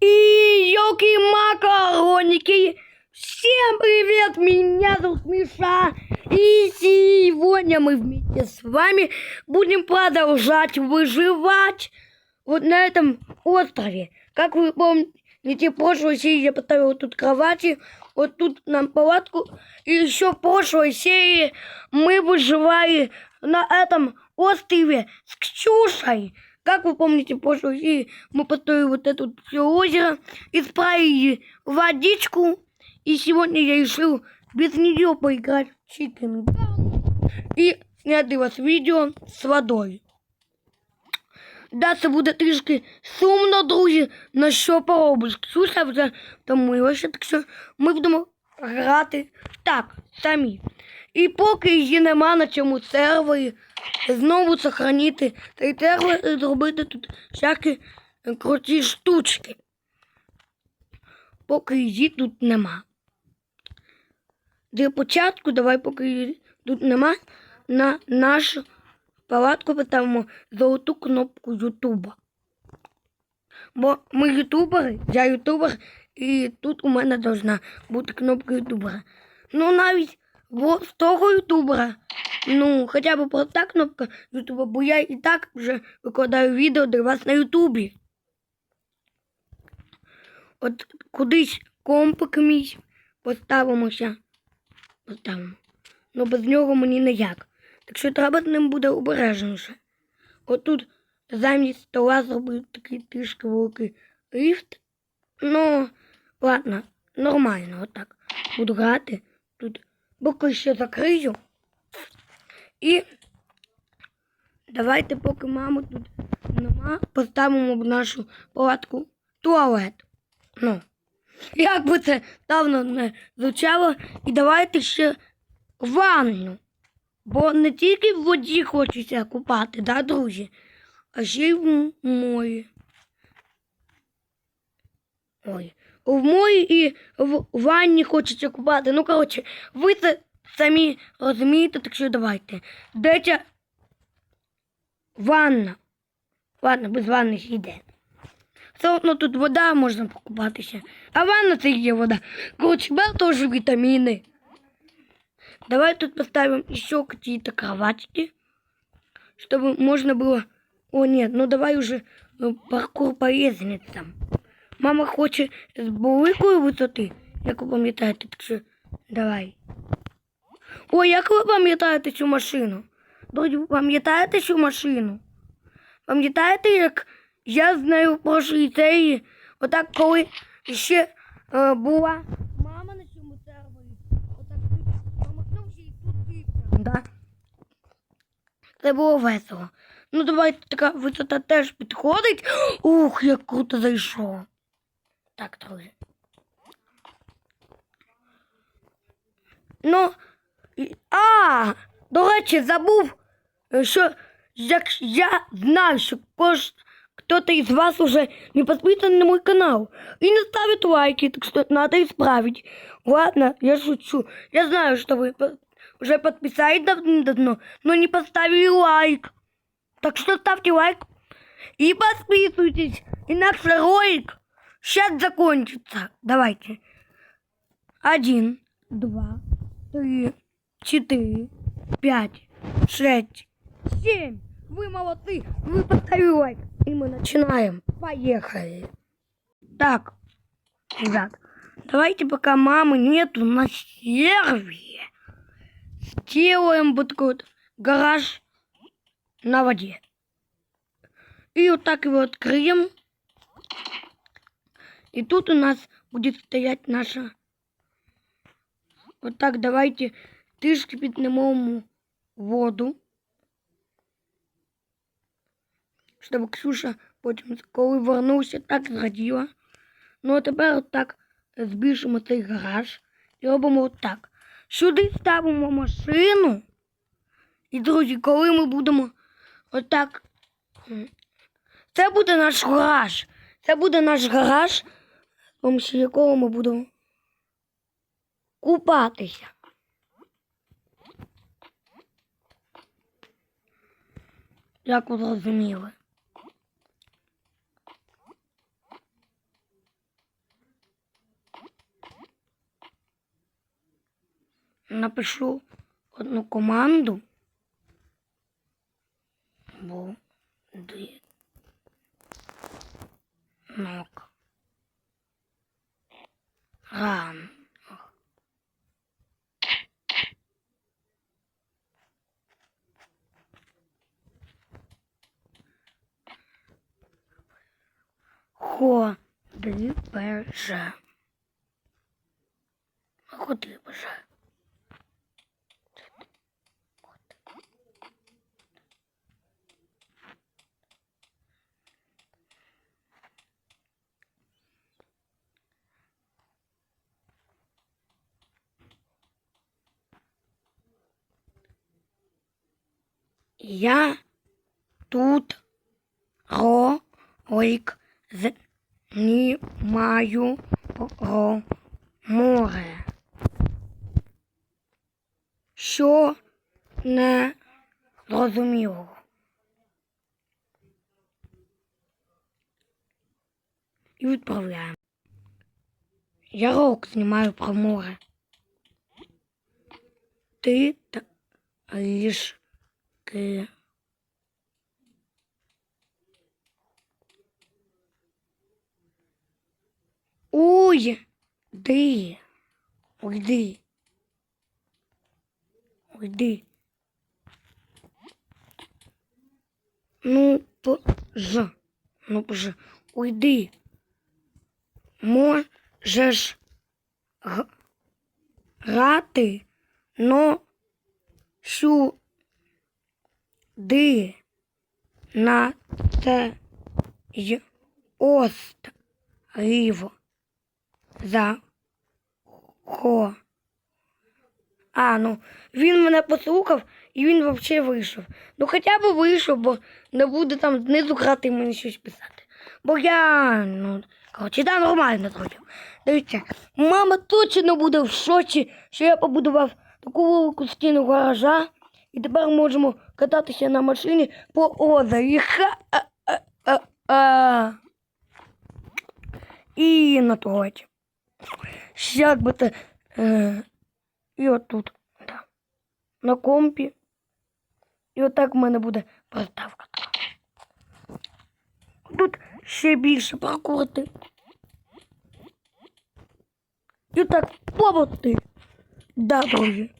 И елки макароники. Всем привет, меня зовут Миша. И сегодня мы вместе с вами будем продолжать выживать вот на этом острове. Как вы помните, в прошлой серии я поставил тут кровати, вот тут нам палатку. И еще в прошлой серии мы выживали на этом острове с Ксюшей. Как вы помните, в прошлой серии мы построили вот это вот все озеро, исправили водичку. И сегодня я решил без нее поиграть в Chicken Gun и снять для вас видео з водою. Да, це буде трішки сумно, друзі, на що поробиш. Ксюша вже втомилася, так що ми будемо грати так, самі. І поки її нема на цьому сервері, знову сохранити цей сервер і зробити тут всякі е, круті штучки. Поки її тут нема. Для початку давай, поки її тут нема, на нашу палатку поставимо золоту кнопку Ютуба. Бо ми ютубери, я ютубер, і тут у мене должна бути кнопка ютубера. Ну навіть з того ютубера, ну хоча б проста кнопка ютуба, бо я і так вже викладаю відео для вас на ютубі. От кудись компик мій поставимося. Поставимо. Ну без нього мені ніяк. Так що треба з ним буде обережніше. Отут замість стола зробив такий трішки великий ліфт. Ну, ладно, нормально, отак. Буду грати. Боки ще закрию. І давайте, поки маму тут нема, поставимо в нашу палатку туалет. Ну, як би це давно не звучало, і давайте ще ванну. Бо не тільки в воді хочеться купати, да, друзі, а ще й в морі. Ой. В морі і в ванні хочеться купати. Ну, коротше, ви це самі розумієте, так що давайте. Де ця ванна? Ладно, без ванни ж йде. Все одно тут вода можна покупатися. А ванна це і є вода. Коротше, бел теж вітаміни. Давай тут поставим еще какие-то кроватки, чтобы можно было... О, нет, ну давай уже э, паркур по лестницам. Мама хоче з великої висоти, як ви пам'ятаєте, так що давай. О, як ви пам'ятаєте цю машину? Друзі, ви пам'ятаєте цю машину? Пам'ятаєте, як я з нею в прошлій серії, отак коли ще е, була мама на цьому сервері, отак промахнувся і тут випав. Да? Це було весело. Ну давайте така висота теж підходить. Ух, як круто зайшов. Так, друзі. Ну, і- а, до речі, забув, е, що як я знаю, що кож, кто-то из вас уже не подписан на мой канал и не ставит лайки, так что надо исправить. Ладно, я шучу. Я знаю, что вы по- уже подписались давно, но не поставили лайк. Так что ставьте лайк и подписывайтесь, иначе ролик сейчас закончится. Давайте. Один, два, три, четыре, пять, шесть, семь. Вы молодцы, вы поставили лайк. И мы начинаем. Поехали. Так, ребят, давайте пока мамы нету на сервере, сделаем вот такой вот гараж на воде. И вот так его откроем. И тут у нас будет стоять наша... Вот так давайте трішки піднімемо воду. Щоб Ксюша потім, коли вернувся, так зраділа. Ну а тепер отак збільшимо цей гараж і робимо отак. Сюди ставимо машину. І, друзі, коли ми будемо отак. Це буде наш гараж. Це буде наш гараж, помощі якого ми будемо купатися. Як ви зрозуміли? Напишу одну команду. Бо Нок. Ран. Ходи беже. Ходи беже. Я тут ролик знімаю про море. Що не зрозуміло. І відправляємо. Я ролик знімаю про море. Ти та ліжки. Уй, ди, уйди, уйди. Ну, пож, ну, пож, уйди. Можеш грати, но сюди на це й острів за хо. А, ну, він мене послухав і він взагалі вийшов. Ну хоча б вийшов, бо не буде там знизу грати мені щось писати. Бо я, ну, коротше, да, нормально зробив. Дивіться, мама точно буде в шоці, що я побудував таку велику стіну гаража, і тепер можемо кататися на машині по озері. Ха-а-а-а. І на туалеті. Як би те. Е, і отут. На компі. І отак в мене буде приставка. Тут ще більше прокрути. І так побути. Да, друзі.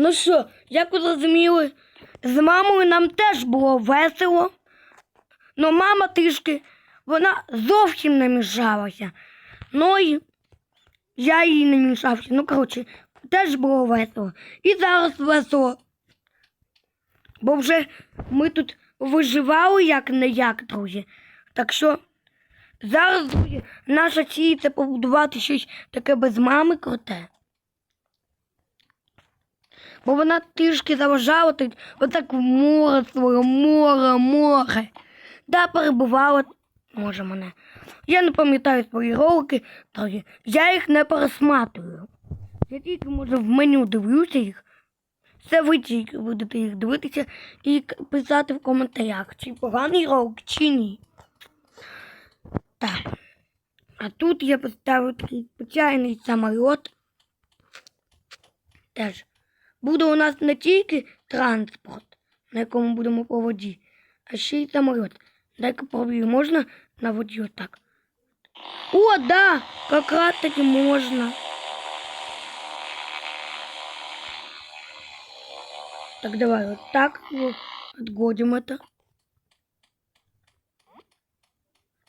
Ну що, як ви зрозуміли, з мамою нам теж було весело. Но мама трішки, вона зовсім не мішалася. Ну і я їй не мішався. Ну, коротше, теж було весело. І зараз весело. Бо вже ми тут виживали як не як, друзі. Так що зараз, друзі, наша ціль це побудувати щось таке без мами круте. Бо вона трішки заважала тут отак в море своє, море, море. Да, перебувала, може мене. Я не пам'ятаю свої ролики, друзі. Я їх не пересматриваю. Я тільки, може, в меню дивлюся їх. Це ви тільки будете їх дивитися і писати в коментарях, чи поганий ролик, чи ні. Так. А тут я поставив такий спеціальний самоліт. Теж. Буде у нас не тільки транспорт, на якому будемо по воді, а ще й самоліт. Дай-ка пробую, можна на воді отак. О, да, как раз таки можно. Так, давай вот так вот отгодим это.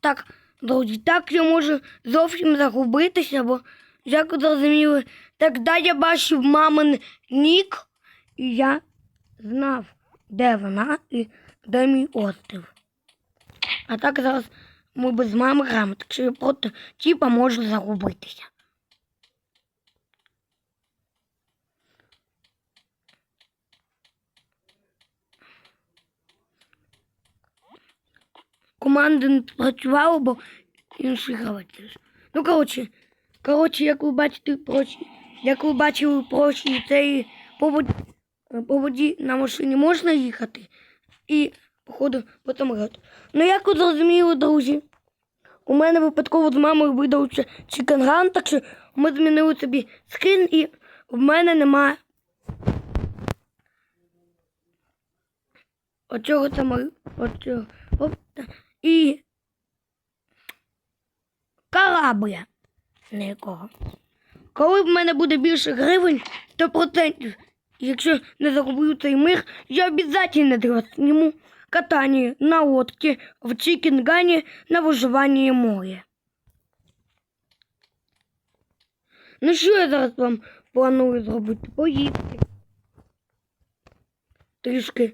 Так, друзі, так я можу зовсім загубитися, бо, як ви зрозуміли, тоді я бачив мамин нік, і я знав, де вона і де мій острів. А так зараз ми без мами граємо, так що я просто типа можу загубитися. Команда не працювала, бо інший гравець. Ну, коротше, коротше, як ви бачите, прочі, як ви бачили прочі, цей по воді, по воді на машині можна їхати і, походу, потім грати. Ну, як ви зрозуміли, друзі, у мене випадково з мамою видався чиканган, так що ми змінили собі скин і в мене нема. Оцього там оцього. І корабля. Ніякого. Коли в мене буде більше гривень, 100%, якщо не зароблю цей мир, я вас зніму катання на лодці в Чікінгані на виживанні моря. Ну що я зараз вам планую зробити? Поїсти. Трішки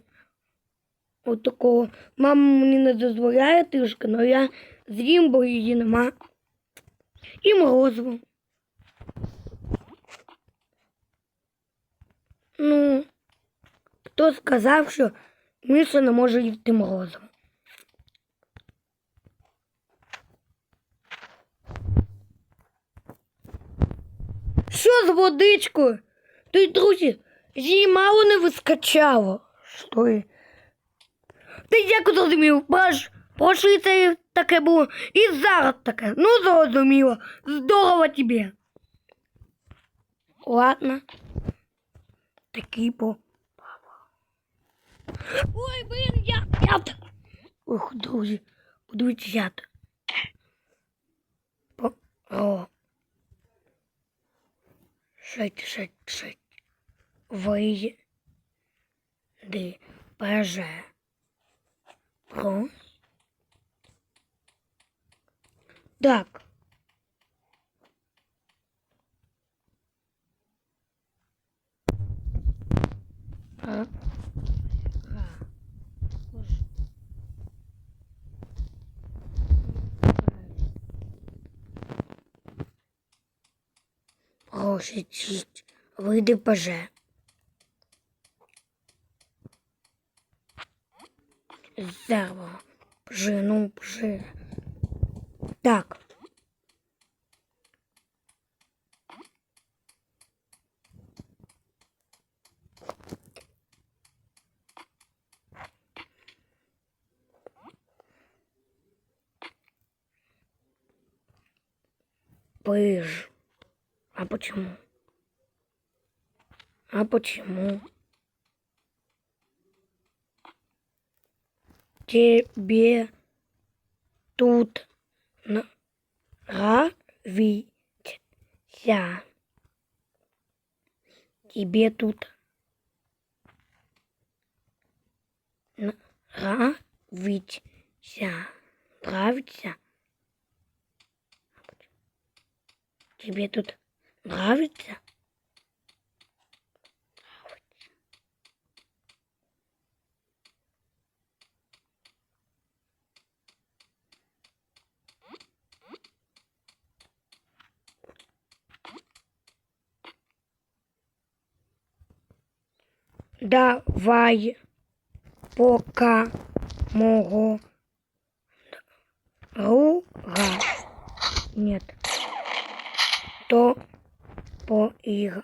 от такого. Мама мені не дозволяє трішки, але я з'їм, бо її нема. І морозиво. Ну, хто сказав, що Міша не може їсти морозиво? Що з водичкою? Й друзі, її мало не вискачало. Що? Ти як зрозумів, бач, прошлий це таке було і зараз таке. Ну, зрозуміло. Здорово тобі. Ладно. Такий по. Ой, блін, я. я... Ох, друзі, подивіться яд. По... О. Шить, шить, шить. Вийди. Боже. Про. Так. А. А. Боже. Гроші чість. Вийди боже. Зерво. Пжи, ну пжи. Так. Пыж. А почему? А почему? Тебе тут нравится? Тебе тут нравится? Нравится? Тебе тут нравится? Давай пока мого друга нет, то поиграем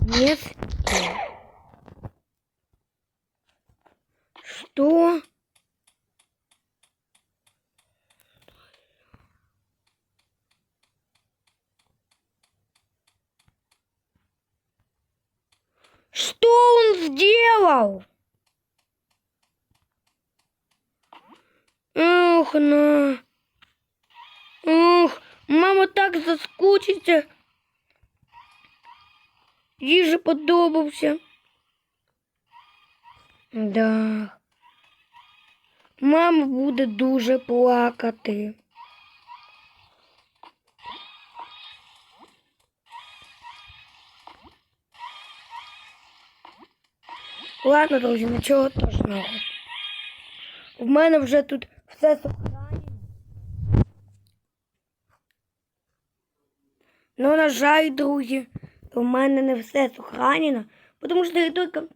вместе. Что сделал? Ох, на. Ох, мама так заскучиться. Їй же подобався. Да. Мама буде дуже плакати. Ладно, друзі, нічого точного. В мене вже тут все сохранено. Ну, на жаль, друзі, у мене не все сохранено, потому что я только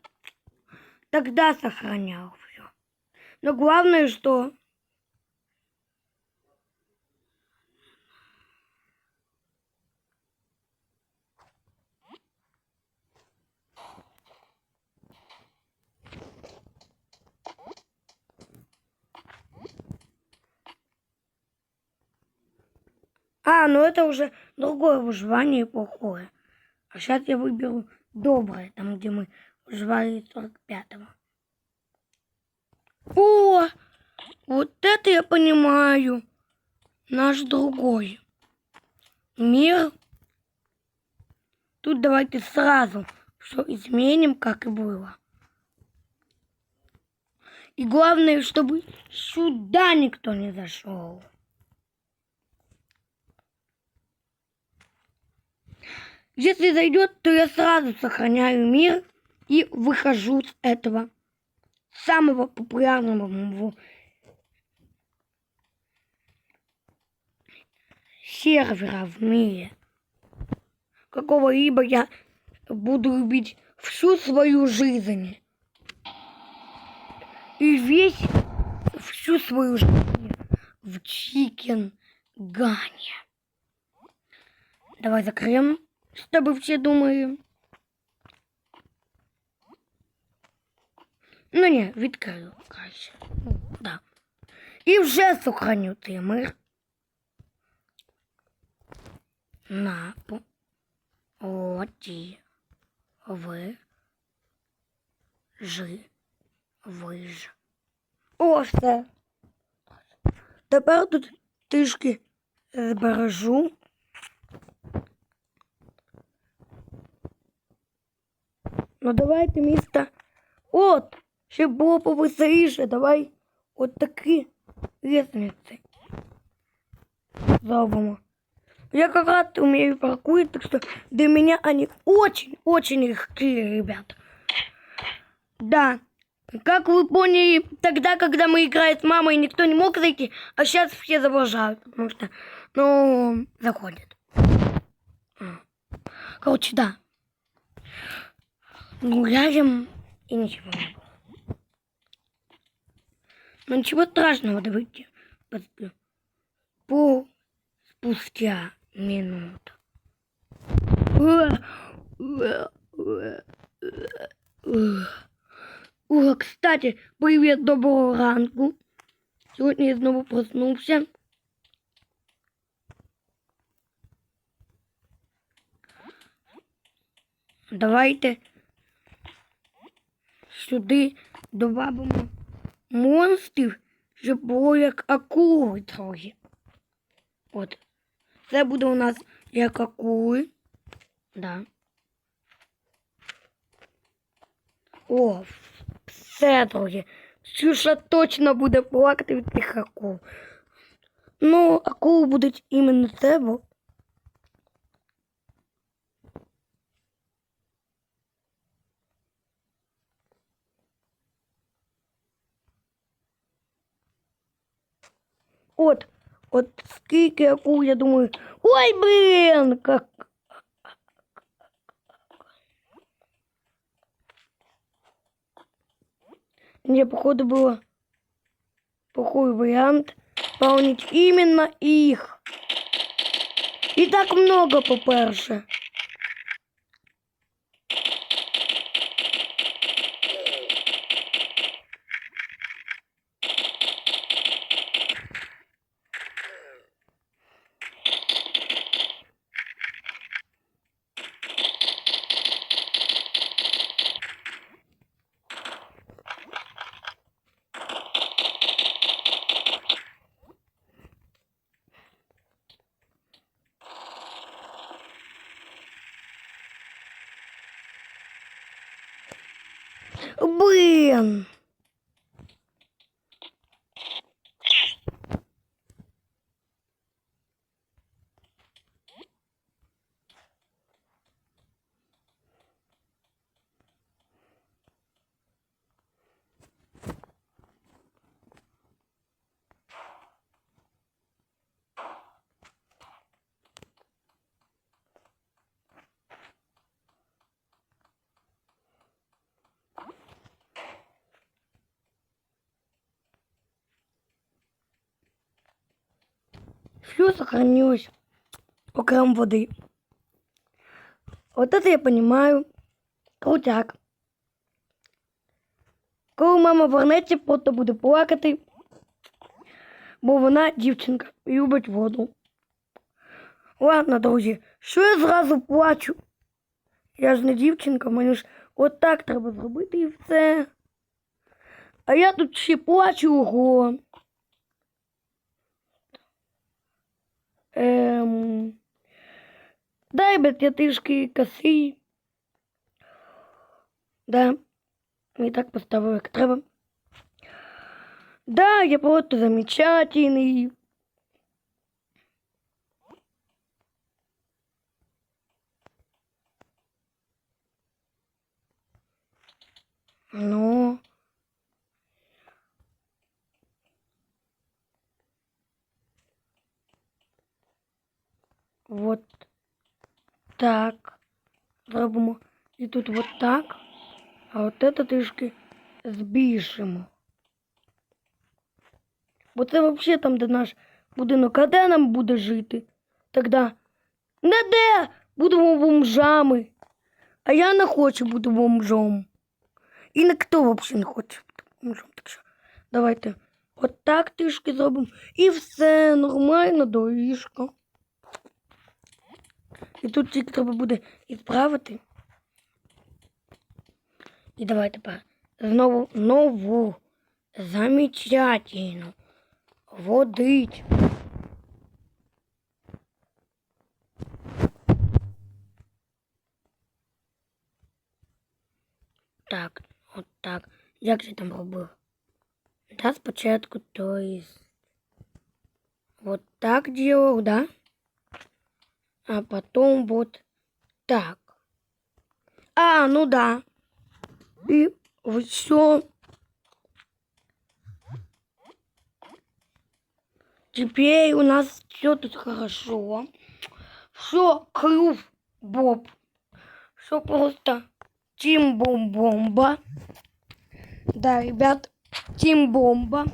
тогда сохранял все. Но главное, что А, ну это уже другое выживание плохое. А сейчас я выберу доброе, там, где мы выживали 45-го. О, вот это я понимаю. Наш другой мир. Тут давайте сразу все изменим, как и было. И главное, чтобы сюда никто не зашел. Если зайдет, то я сразу сохраняю мир и выхожу с этого самого популярного моего сервера в мире. Какого-либо я буду любить всю свою жизнь. И весь всю свою жизнь в Чикен Гане. Давай закроем, чтобы все думали. Ну ні, відкрию краще. Да. І вже сохраню цей мир. На оті ви жи виж. О, все. Тепер тут трішки збережу. Ну давайте місто. От, ще було повеселіше. Давай от такі лестниці зробимо. Я как раз умею паркурить, так что для меня они очень-очень легкие, ребят. Да. Как вы поняли, тогда, когда мы играли с мамой, никто не мог зайти, а сейчас все заблуждают, потому что, ну, заходят. М. Короче, да. Гуляем и ничего не. Но ничего страшного, давайте посплю. По спустя минуту. О, кстати, привіт, доброго ранку. Сьогодні я знову проснувся. Давайте сюди додамо монстрів, щоб було як акули трохи. От. Це буде у нас як акули. Да. О, все трохи. Ксюша точно буде плакати від тих акул. Ну, акули будуть іменно це, бо. От, от скільки акул, я думаю. Ой, блін! Как... Мне, походу, было плохой вариант выполнить именно их. И так много, по-перше. Блин. Все сохранилось окрем воды. Вот это я понимаю. Крутяк. Коли мама вернеться, просто буде плакати, бо вона дівчинка любить воду. Ладно, друзі, що я зразу плачу? Я ж не дівчинка, мені ж отак треба зробити і все. А я тут ще плачу ого. Ем... Дай би трішки коси. Да. І так поставив, як треба. Да, я просто замечательный. Ну. Вот так. Зробимо. І тут вот так. А от это трішки збільшимо. Бо це взагалі там, де наш будинок, а де нам буде жити? Тогда не де будемо бомжами. А я не хочу бути бомжом. І ніхто взагалі не хоче бути бомжом. Так що давайте от так трішки зробимо. І все нормально, доріжка. І тут тільки треба буде відправити. І давай тепер знову нову замечательну водить. Так, от так. Як же там робив? Да, спочатку, то есть вот так делал, да? А потом вот так. А, ну да. И все. Теперь у нас все тут хорошо. Все, клюв Боб. Все просто Тим Бом Бомба. Да, ребят, Тим Бомба.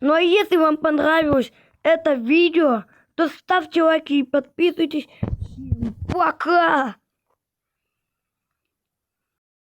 Ну а если вам понравилось это видео, то ставьте лайки и подписывайтесь. Всем пока!